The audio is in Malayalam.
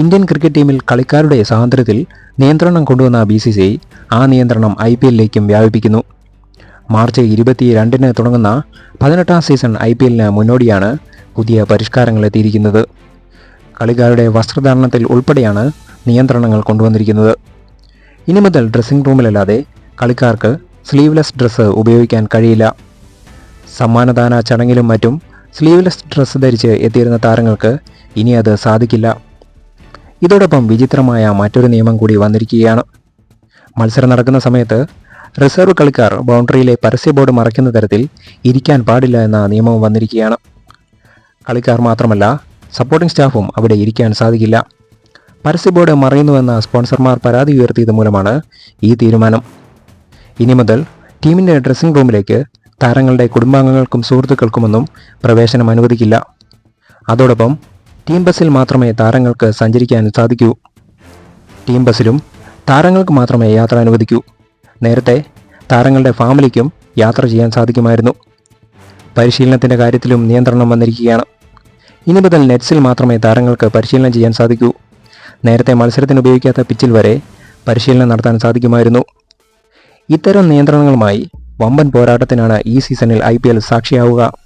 ഇന്ത്യൻ ക്രിക്കറ്റ് ടീമിൽ കളിക്കാരുടെ സ്വാതന്ത്ര്യത്തിൽ നിയന്ത്രണം കൊണ്ടുവന്ന ബി സി സി ആ നിയന്ത്രണം ഐ പി എല്ലിലേക്കും വ്യാപിപ്പിക്കുന്നു. മാർച്ച് ഇരുപത്തി രണ്ടിന് തുടങ്ങുന്ന പതിനെട്ടാം സീസൺ ഐ പി എല്ലിന് മുന്നോടിയാണ് പുതിയ പരിഷ്കാരങ്ങൾ എത്തിയിരിക്കുന്നത്. കളിക്കാരുടെ വസ്ത്രധാരണത്തിൽ ഉൾപ്പെടെയാണ് നിയന്ത്രണങ്ങൾ കൊണ്ടുവന്നിരിക്കുന്നത്. ഇനി മുതൽ ഡ്രസ്സിംഗ് റൂമിലല്ലാതെ കളിക്കാർക്ക് സ്ലീവ്ലെസ് ഡ്രസ്സ് ഉപയോഗിക്കാൻ കഴിയില്ല. സമ്മാനദാന ചടങ്ങിലും മറ്റും സ്ലീവ്ലെസ് ഡ്രസ്സ് ധരിച്ച് എത്തിയിരുന്ന താരങ്ങൾക്ക് ഇനി അത് സാധിക്കില്ല. ഇതോടൊപ്പം വിചിത്രമായ മറ്റൊരു നിയമം കൂടി വന്നിരിക്കുകയാണ്. മത്സരം നടക്കുന്ന സമയത്ത് റിസർവ് കളിക്കാർ ബൗണ്ടറിയിലെ പരസ്യ ബോർഡ് മറയ്ക്കുന്ന തരത്തിൽ ഇരിക്കാൻ പാടില്ല എന്ന നിയമവും വന്നിരിക്കുകയാണ്. കളിക്കാർ മാത്രമല്ല സപ്പോർട്ടിംഗ് സ്റ്റാഫും അവിടെ ഇരിക്കാൻ സാധിക്കില്ല. പരസ്യ ബോർഡ് മറയുന്നുവെന്ന സ്പോൺസർമാർ പരാതി ഉയർത്തിയത് മൂലമാണ് ഈ തീരുമാനം. ഇനി മുതൽ ടീമിന്റെ ഡ്രസ്സിംഗ് റൂമിലേക്ക് താരങ്ങളുടെ കുടുംബാംഗങ്ങൾക്കും സുഹൃത്തുക്കൾക്കുമൊന്നും പ്രവേശനം അനുവദിക്കില്ല. അതോടൊപ്പം ടീം ബസ്സിൽ മാത്രമേ താരങ്ങൾക്ക് സഞ്ചരിക്കാൻ സാധിക്കൂ. ടീം ബസ്സിലും താരങ്ങൾക്ക് മാത്രമേ യാത്ര അനുവദിക്കൂ. നേരത്തെ താരങ്ങളുടെ ഫാമിലിക്കും യാത്ര ചെയ്യാൻ സാധിക്കുമായിരുന്നു. പരിശീലനത്തിന്റെ കാര്യത്തിലും നിയന്ത്രണം വന്നിരിക്കുകയാണ്. ഇനി മുതൽ നെറ്റ്സിൽ മാത്രമേ താരങ്ങൾക്ക് പരിശീലനം ചെയ്യാൻ സാധിക്കൂ. നേരത്തെ മത്സരത്തിന് ഉപയോഗിക്കാത്ത പിച്ചിൽ വരെ പരിശീലനം നടത്താൻ സാധിക്കുമായിരുന്നു. ഇത്തരം നിയന്ത്രണങ്ങളുമായി വമ്പൻ പോരാട്ടത്തിനാണ് ഈ സീസണിൽ ഐ സാക്ഷിയാവുക.